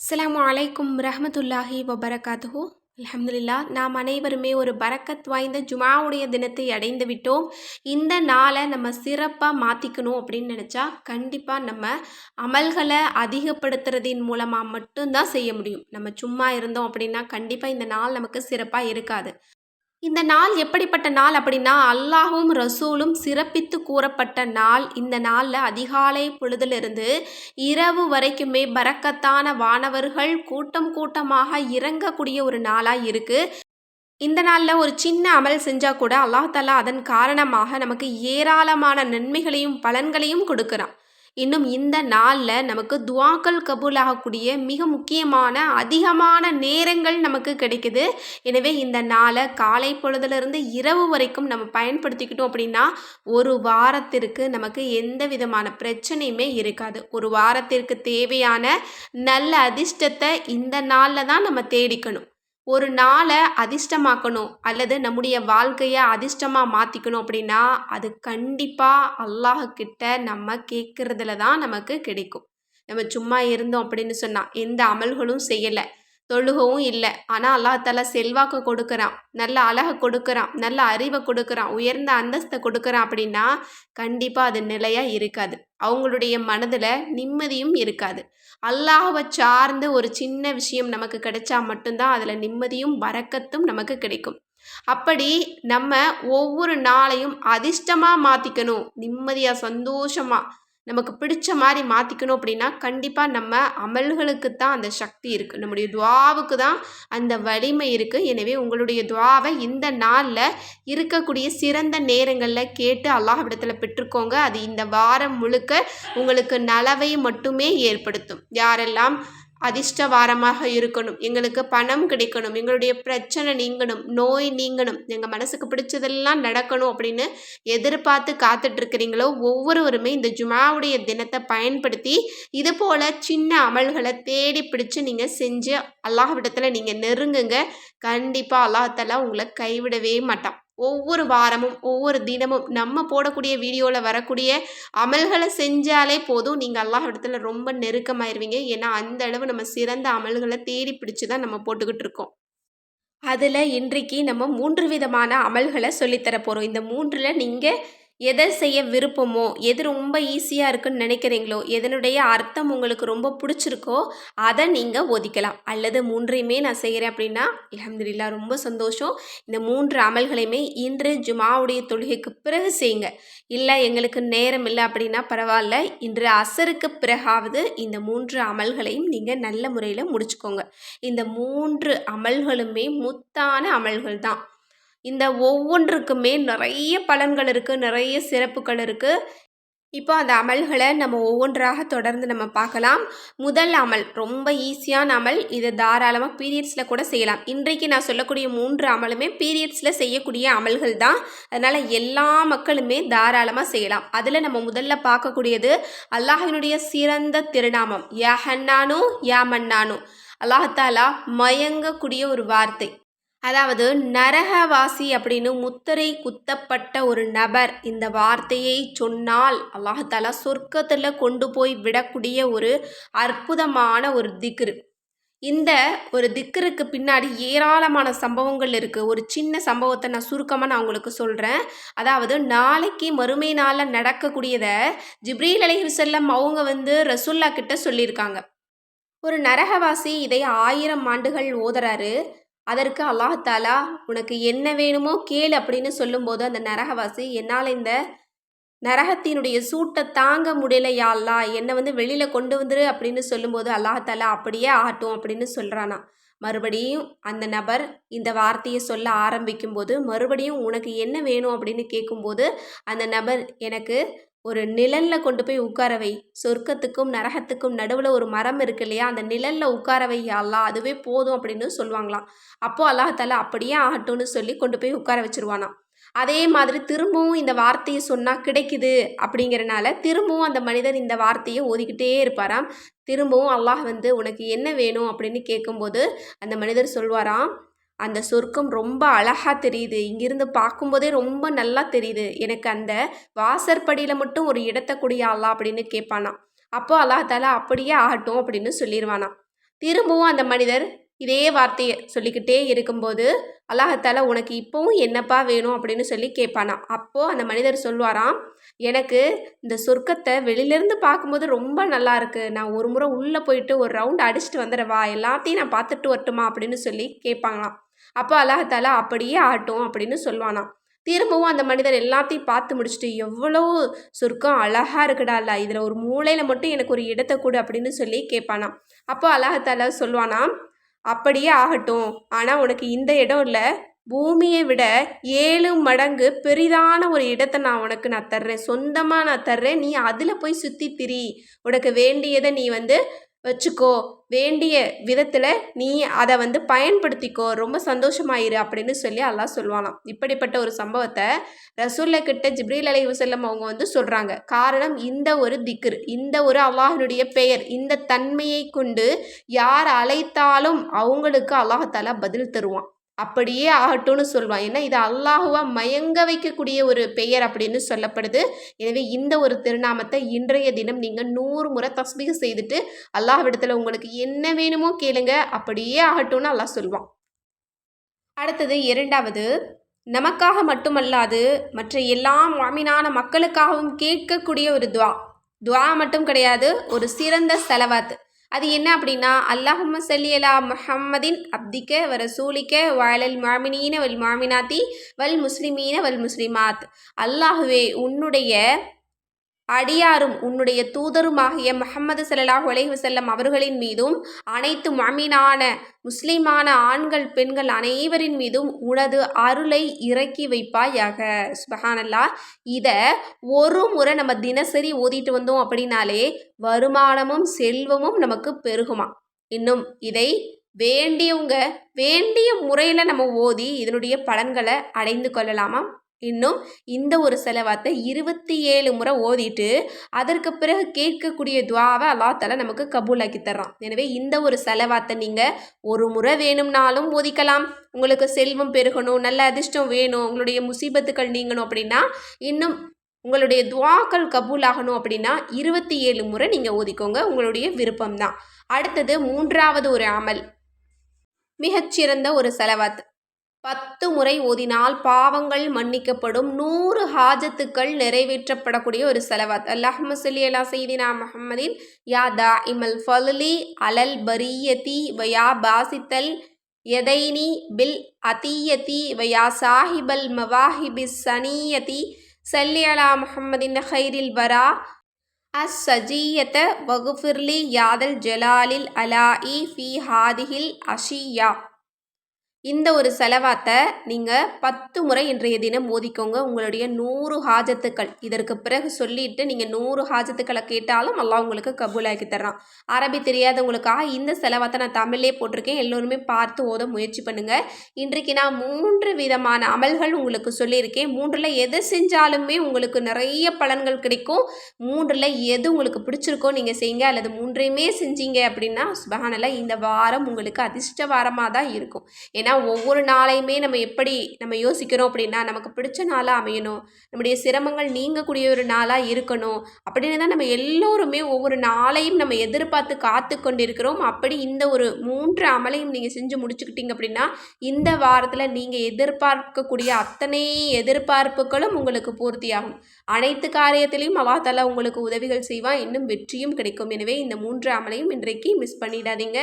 அஸ்லாம் அலைக்கும் ரஹமத்துல்லாஹி வபரகாத்துஹு. அலமதுல்லா நாம் அனைவருமே ஒரு பரக்கத் வாய்ந்த ஜுமாவுடைய தினத்தை அடைந்து விட்டோம். இந்த நாளை நம்ம சிறப்பாக மாற்றிக்கணும் அப்படின்னு நினச்சா கண்டிப்பாக நம்ம அமல்களை அதிகப்படுத்துறதின் மூலமாக மட்டும்தான் செய்ய முடியும். நம்ம சும்மா இருந்தோம் அப்படின்னா கண்டிப்பாக இந்த நாள் நமக்கு சிறப்பாக இருக்காது. இந்த நாள் எப்படிப்பட்ட நாள் அப்படின்னா அல்லாஹும் ரசூலும் சிறப்பித்து கூறப்பட்ட நாள். இந்த நாளில் அதிகாலை பொழுதிலிருந்து இரவு வரைக்குமே பறக்கத்தான வானவர்கள் கூட்டம் கூட்டமாக இறங்கக்கூடிய ஒரு நாளாக இருக்குது இந்த நாளில் ஒரு சின்ன அமல் செஞ்சால் கூட அல்லாஹாலா அதன் காரணமாக நமக்கு ஏராளமான நன்மைகளையும் பலன்களையும் கொடுக்குறான். இன்னும் இந்த நாளில் நமக்கு துவாக்கள் கபூலாகக்கூடிய மிக முக்கியமான அதிகமான நேரங்கள் நமக்கு கிடைக்குது. எனவே இந்த நாளை காலை பொழுதுலேருந்து இரவு வரைக்கும் நம்ம பயன்படுத்திக்கிட்டோம் அப்படின்னா ஒரு வாரத்திற்கு நமக்கு எந்த விதமான பிரச்சனையுமே இருக்காது. ஒரு வாரத்திற்கு தேவையான நல்ல அதிர்ஷ்டத்தை இந்த நாளில் தான் நம்ம தேடிக்கணும். ஒரு நாளை அதிர்ஷ்டமாக்கணும் அல்லது நம்முடைய வாழ்க்கையை அதிர்ஷ்டமாக மாற்றிக்கணும் அப்படின்னா அது கண்டிப்பாக அல்லாஹ்கிட்ட நம்ம கேட்குறதுல தான் நமக்கு கிடைக்கும். நம்ம சும்மா இருந்தோம் அப்படின்னு சொன்னால் எந்த அமல்களும் செய்யலை. தொழுகவும் இல்லை. ஆனால் அல்லாஹால செல்வாக்கு கொடுக்குறான். நல்ல அழகை கொடுக்குறான். நல்ல அறிவை கொடுக்குறான். உயர்ந்த அந்தஸ்தை கொடுக்குறான் அப்படின்னா கண்டிப்பாக அது நிலையாக இருக்காது. அவங்களுடைய மனதில் நிம்மதியும் இருக்காது. அல்லாஹவை சார்ந்து ஒரு சின்ன விஷயம் நமக்கு கிடைச்சா மட்டும்தான் அதில் நிம்மதியும் வரக்கத்தும் நமக்கு கிடைக்கும். அப்படி நம்ம ஒவ்வொரு நாளையும் அதிர்ஷ்டமாக மாற்றிக்கணும் நிம்மதியாக சந்தோஷமாக நமக்கு பிடிச்ச மாதிரி மாற்றிக்கணும் அப்படின்னா கண்டிப்பாக நம்ம அமல்களுக்கு தான் அந்த சக்தி இருக்குது நம்முடைய துவாவுக்கு தான் அந்த வலிமை இருக்குது எனவே உங்களுடைய துவாவை இந்த நாளில் இருக்கக்கூடிய சிறந்த நேரங்களில் கேட்டு அல்லாஹ்விடத்தில் பெற்றுக்கோங்க. அது இந்த வாரம் முழுக்க உங்களுக்கு நலவை மட்டுமே ஏற்படுத்தும். யாரெல்லாம் அதிர்ஷ்ட வாரமாக இருக்கணும். எங்களுக்கு பணம் கிடைக்கணும். எங்களுடைய பிரச்சனை நீங்கணும். நோய் நீங்கணும். எங்கள் மனசுக்கு பிடிச்சதெல்லாம் நடக்கணும் அப்படின்னு எதிர்பார்த்து காத்துட்ருக்கிறீங்களோ ஒவ்வொருவருமே இந்த ஜுமாவுடைய தினத்தை பயன்படுத்தி இது போல் சின்ன அமல்களை தேடி பிடிச்சு நீங்கள் செஞ்சு அல்லாஹ் விடத்தில் நீங்கள் நெருங்குங்க கண்டிப்பாக அல்லாஹத்தெல்லாம் உங்களை கைவிடவே மாட்டான். ஒவ்வொரு வாரமும் ஒவ்வொரு தினமும் நம்ம போடக்கூடிய வீடியோவில் வரக்கூடிய அமல்களை செஞ்சாலே போதும். நீங்கள் அல்லாஹ் இடத்துல ரொம்ப நெருக்கமாயிருவீங்க. ஏன்னா அந்த அளவு நம்ம சிறந்த அமல்களை தேடி பிடிச்சி தான் நம்ம போட்டுக்கிட்டு இருக்கோம். அதில் இன்றைக்கு நம்ம மூன்று விதமான அமல்களை சொல்லித்தர போகிறோம் இந்த மூன்றில் நீங்கள் எதை செய்ய விருப்பமோ எது ரொம்ப ஈஸியாக இருக்குன்னு நினைக்கிறீங்களோ எதனுடைய அர்த்தம் உங்களுக்கு ரொம்ப பிடிச்சிருக்கோ அதை நீங்கள் ஒதிக்கலாம். அல்லது மூன்றையுமே நான் செய்கிறேன் அப்படின்னா அலமதுல்லா ரொம்ப சந்தோஷம். இந்த மூன்று அமல்களையுமே இன்று ஜுமாவுடைய தொழுகைக்கு பிறகு செய்யுங்க. இல்லை எங்களுக்கு நேரம் இல்லை அப்படின்னா பரவாயில்ல. இன்று அசருக்கு பிறகாவது இந்த மூன்று அமல்களையும் நீங்கள் நல்ல முறையில் முடிச்சுக்கோங்க. இந்த மூன்று அமல்களுமே முத்தான அமல்கள் தான் இந்த ஒவ்வொன்றுக்குமே நிறைய பலன்கள் இருக்குது நிறைய சிறப்புகள் இருக்குது இப்போ அந்த அமல்களை நம்ம ஒவ்வொன்றாக தொடர்ந்து நம்ம பார்க்கலாம். முதல் அமல் ரொம்ப ஈஸியான அமல். இதை தாராளமாக பீரியட்ஸில் கூட செய்யலாம். இன்றைக்கு நான் சொல்லக்கூடிய மூன்று அமலுமே பீரியட்ஸில் செய்யக்கூடிய அமல்கள் தான். அதனால் எல்லா மக்களுமே தாராளமாக செய்யலாம். அதில் நம்ம முதல்ல பார்க்கக்கூடியது அல்லாஹினுடைய சிறந்த திருநாமம். யா ஹன்னானு யா மன்னானு. அல்லாஹாலா மயங்கக்கூடிய ஒரு வார்த்தை. அதாவது நரகவாசி அப்படின்னு முத்திரை குத்தப்பட்ட ஒரு நபர் இந்த வார்த்தையை சொன்னால் அல்லாஹாலா சொர்க்கத்தில் கொண்டு போய் விடக்கூடிய ஒரு அற்புதமான ஒரு திக்ரு. இந்த ஒரு திக்கருக்கு பின்னாடி ஏராளமான சம்பவங்கள் இருக்குது ஒரு சின்ன சம்பவத்தை நான் சுருக்கமாக நான் உங்களுக்கு சொல்கிறேன் அதாவது நாளைக்கு மறுமை நாளில் நடக்கக்கூடியதை ஜிப்ரீல் அலிஹிசல்லம் அவங்க வந்து ரசுல்லா கிட்ட சொல்லியிருக்காங்க. ஒரு நரகவாசி இதை ஆயிரம் ஆண்டுகள் ஓதுறாரு. அதற்கு அல்லாஹாலா உனக்கு என்ன வேணுமோ கேள் அப்படின்னு சொல்லும்போது அந்த நரகவாசி என்னால் இந்த நரகத்தினுடைய சூட்டை தாங்க முடியலையா அல்லா என்னை வந்து வெளியில் கொண்டு வந்துரு அப்படின்னு சொல்லும்போது அல்லாஹாலா அப்படியே ஆகட்டும் அப்படின்னு சொல்கிறானா மறுபடியும் அந்த நபர் இந்த வார்த்தையை சொல்ல ஆரம்பிக்கும்போது மறுபடியும் உனக்கு என்ன வேணும்? அப்படின்னு கேட்கும்போது அந்த நபர் எனக்கு ஒரு நிழலில் கொண்டு போய் உட்காரவை சொர்க்கத்துக்கும் நரகத்துக்கும் நடுவில் ஒரு மரம் இருக்கு இல்லையா? அந்த நிழலில் உட்கார வை அல்லா அதுவே போதும் அப்படின்னு சொல்லுவாங்களாம். அப்போது அல்லாஹால அப்படியே ஆகட்டும்னு சொல்லி கொண்டு போய் உட்கார வச்சுருவானாம். அதே மாதிரி திரும்பவும் இந்த வார்த்தையை சொன்னால் கிடைக்குது அப்படிங்கிறனால திரும்பவும் அந்த மனிதர் இந்த வார்த்தையை ஓதிக்கிட்டே இருப்பாராம். திரும்பவும் அல்லாஹ் வந்து உனக்கு என்ன வேணும் அப்படின்னு கேட்கும்போது அந்த மனிதர் சொல்வாராம் அந்த சொர்க்கம் ரொம்ப அழகாக தெரியுது. இங்கிருந்து பார்க்கும்போதே ரொம்ப நல்லா தெரியுது. எனக்கு அந்த வாசற்படியில் மட்டும் ஒரு இடத்த குடியா அப்படின்னு கேட்பானா அப்போ அல்லாஹால அப்படியே ஆகட்டும் அப்படின்னு சொல்லிடுவானா திரும்பவும் அந்த மனிதர் இதே வார்த்தையை சொல்லிக்கிட்டே இருக்கும்போது அல்லாஹத்தால உனக்கு இப்போவும் என்னப்பா வேணும் அப்படின்னு சொல்லி கேட்பானா அப்போது அந்த மனிதர் சொல்லுவாராம் எனக்கு இந்த சொர்க்கத்தை வெளியிலேருந்து பார்க்கும்போது ரொம்ப நல்லா இருக்குது நான் ஒரு முறை உள்ளே போயிட்டு ஒரு ரவுண்ட் அடிச்சுட்டு வந்துடுவா எல்லாத்தையும் நான் பார்த்துட்டு வரட்டுமா? அப்படின்னு சொல்லி கேட்பாங்களாம். அப்போ அல்லாஹத்தால அப்படியே ஆட்டும் அப்படின்னு சொல்லுவானாம். திரும்பவும் அந்த மனிதர் எல்லாத்தையும் பார்த்து முடிச்சுட்டு எவ்வளோ சொர்க்கம் அழகாக இருக்குடா இல்ல இதில் ஒரு மூளையில் மட்டும் எனக்கு ஒரு இடத்தை கொடு அப்படின்னு சொல்லி கேட்பானாம். அப்போ அல்லாஹத்தால சொல்லுவானா அப்படியே ஆகட்டும். ஆனால் உனக்கு இந்த இடம் இல்லை. பூமியை விட ஏழு மடங்கு பெரிதான ஒரு இடத்தை நான் உனக்கு நான் தர்றேன். சொந்தமாக நான் தர்றேன். நீ அதில் போய் சுற்றி திரி. உனக்கு வேண்டியதை நீ வந்து வச்சுக்கோ. வேண்டிய விதத்தில் நீ அதை வந்து பயன்படுத்திக்கோ. ரொம்ப சந்தோஷமாயிரு அப்படின்னு சொல்லி அல்லாஹ் சொல்லுவானாம். இப்படிப்பட்ட ஒரு சம்பவத்தை ரசூல்ல கிட்ட ஜிப்ரீல் அலி வசல்லம் அவங்க வந்து சொல்கிறாங்க காரணம் இந்த ஒரு திக்ர் இந்த ஒரு அல்லாஹினுடைய பெயர் இந்த தன்மையை கொண்டு யார் அழைத்தாலும் அவங்களுக்கு அல்லாஹாலா பதில் தருவான். அப்படியே ஆகட்டும்னு சொல்லுவான் ஏன்னா இது அல்லாஹுவா மயங்க வைக்கக்கூடிய ஒரு பெயர் அப்படின்னு சொல்லப்படுது. எனவே இந்த ஒரு திருநாமத்தை இன்றைய தினம் நீங்கள் நூறு முறை தஸ்பீக செய்துட்டு அல்லாஹ்விடத்தில் உங்களுக்கு என்ன வேணுமோ கேளுங்க. அப்படியே ஆகட்டும்னு அல்லாஹ் சொல்லுவான் அடுத்தது இரண்டாவது நமக்காக மட்டுமல்லாது மற்ற எல்லா மாமினான மக்களுக்காகவும் கேட்கக்கூடிய ஒரு துவா. துவா மட்டும் கிடையாது ஒரு சிறந்த செலவாத்து. அது என்ன அப்படின்னா அல்லாஹும் சல்லியலா முஹம்மதின் அப்திக்க வர சூலிக்க வாழல் மாமினீன வல் மாமினாத்தி வல் முஸ்லிமீன வல் முஸ்லிமாத். அல்லாஹுவே உன்னுடைய அடியாரும் உன்னுடைய தூதருமாகிய முகமது சல்லாஹ் உலஹி வசல்லம் அவர்களின் மீதும் அனைத்து மமீனான முஸ்லிமான ஆண்கள் பெண்கள் அனைவரின் மீதும் உனது அருளை இறக்கி வைப்பாயாக. சுபஹானல்லா. இதை ஒரு முறை நம்ம தினசரி ஓதிட்டு வந்தோம் அப்படின்னாலே வருமானமும் செல்வமும் நமக்கு பெருகுமா? இன்னும் இதை வேண்டியவங்க வேண்டிய முறையில் நம்ம ஓதி இதனுடைய பலன்களை அடைந்து கொள்ளலாமா? இன்னும் இந்த ஒரு செலவாத்தை இருபத்தி ஏழு முறை ஓதிட்டு அதற்கு பிறகு கேட்கக்கூடிய துவாவை அல்லாத்தால நமக்கு கபூலாக்கி தர்றான். எனவே இந்த ஒரு செலவாத்தை நீங்கள் ஒரு முறை வேணும்னாலும் ஓதிக்கலாம். உங்களுக்கு செல்வம் பெருகணும் நல்ல அதிர்ஷ்டம் வேணும் உங்களுடைய முசீபத்துக்கள் நீங்கணும் அப்படின்னா இன்னும் உங்களுடைய துவாக்கள் கபூல் ஆகணும் அப்படின்னா இருபத்தி ஏழு முறை நீங்கள் ஓதிக்கோங்க. உங்களுடைய விருப்பம்தான். அடுத்தது மூன்றாவது ஒரு அமல். மிகச்சிறந்த ஒரு செலவாத்து பத்து முறை ஓதினால் பாவங்கள் மன்னிக்கப்படும். நூறு ஹாஜத்துக்கள் நிறைவேற்றப்படக்கூடிய ஒரு செலவாத். அல்லாஹ் சொல்லி அல்லா செய்தினா முஹம்மதின் யா தா இமல் ஃபலி அலல் பரியதி வயா பாசித்தல் எதைனி பில் அதீயதி வயா சாஹிபல் மவாஹிபி சனியதி சல்லி அலா முஹம்மதின் ஹைரில் வரா அஸ் சஜீயத வகுஃபிர்லி யாதல் ஜலாலில் அலாஇ ஃபி ஹாதிஹில் அஷியா. இந்த ஒரு செலவாத்தை நீங்கள் பத்து முறை இன்றைய தினம் மோதிக்கோங்க. உங்களுடைய நூறு ஹாஜத்துக்கள். இதற்கு பிறகு சொல்லிட்டு நீங்கள் நூறு ஹாஜத்துக்களை கேட்டாலும் எல்லாம் உங்களுக்கு கபூலாக்கி தர்றான். அரபி தெரியாதவங்களுக்காக இந்த செலவாத்தை நான் தமிழ்லே போட்டிருக்கேன். எல்லோருமே பார்த்து ஓத முயற்சி பண்ணுங்கள் இன்றைக்கு நான் மூன்று விதமான அமல்கள் உங்களுக்கு சொல்லியிருக்கேன். மூன்றில் எது செஞ்சாலுமே உங்களுக்கு நிறைய பலன்கள் கிடைக்கும். மூன்றில் எது உங்களுக்கு பிடிச்சிருக்கோ நீங்கள் செய்யுங்க. அல்லது மூன்றையுமே செஞ்சீங்க அப்படின்னா சுபகானல இந்த வாரம் உங்களுக்கு அதிர்ஷ்ட வாரமாக தான் இருக்கும். ஏன்னா ஏன்னா ஒவ்வொரு நாளையுமே நம்ம எப்படி நம்ம யோசிக்கிறோம் அப்படின்னா நமக்கு பிடிச்ச நாளாக அமையணும். நம்முடைய சிரமங்கள் நீங்கக்கூடிய ஒரு நாளாக இருக்கணும். அப்படின்னு தான் நம்ம எல்லோருமே ஒவ்வொரு நாளையும் நம்ம எதிர்பார்த்து காத்து கொண்டிருக்கிறோம். அப்படி இந்த ஒரு மூன்று அமலையும் நீங்கள் செஞ்சு முடிச்சுக்கிட்டீங்க அப்படின்னா இந்த வாரத்தில் நீங்கள் எதிர்பார்க்கக்கூடிய அத்தனை எதிர்பார்ப்புகளும் உங்களுக்கு பூர்த்தியாகும். அனைத்து காரியத்திலையும் அவாத்தால உங்களுக்கு உதவிகள் செய்வான் இன்னும் வெற்றியும் கிடைக்கும். எனவே இந்த மூன்று அமலையும் இன்றைக்கு மிஸ் பண்ணிடாதீங்க.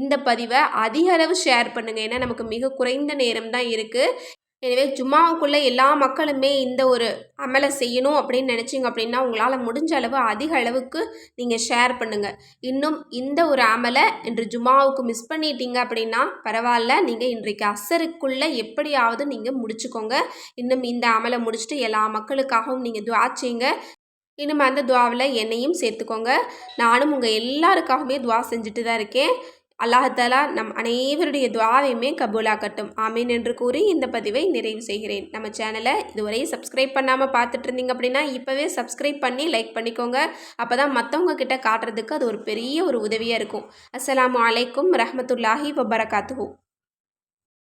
இந்த பதிவை அதிக அளவு ஷேர் பண்ணுங்கள் ஏன்னா நமக்கு மிக குறைந்த நேரம் தான் இருக்குது எனவே ஜும்மாவுக்குள்ளே எல்லா மக்களுமே இந்த ஒரு அமலை செய்யணும் அப்படின்னு நினச்சிங்க அப்படின்னா உங்களால் முடிஞ்ச அளவு அதிக அளவுக்கு நீங்கள் ஷேர் பண்ணுங்கள் இன்னும் இந்த ஒரு அமலை இன்று ஜும்மாவுக்கு மிஸ் பண்ணிட்டீங்க அப்படின்னா பரவாயில்ல. நீங்கள் இன்றைக்கு அசருக்குள்ளே எப்படியாவது நீங்கள் முடிச்சுக்கோங்க. இன்னும் இந்த அமலை முடிச்சுட்டு எல்லா மக்களுக்காகவும் நீங்கள் துவா செய்யுங்க. இன்னும் அந்த துவாவில் என்னையும் சேர்த்துக்கோங்க. நானும் உங்கள் எல்லாருக்காகவுமே துவா செஞ்சுட்டு தான் இருக்கேன். அல்லாஹாலா நம் அனைவருடைய துவாவையுமே கபூலாக்கட்டும். ஆமீன் என்று கூறி இந்த பதிவை நிறைவு செய்கிறேன். நம்ம சேனலை இதுவரை சப்ஸ்கிரைப் பண்ணாமல் பார்த்துட்டு இருந்தீங்க அப்படின்னா இப்போவே சப்ஸ்கிரைப் பண்ணி லைக் பண்ணிக்கோங்க. அப்போ தான் மற்றவங்க கிட்ட காட்டுறதுக்கு அது ஒரு பெரிய ஒரு உதவியாக இருக்கும். அஸ்லாம் வலைக்கும் ரஹமத்துல்லாஹி வபரகாத்து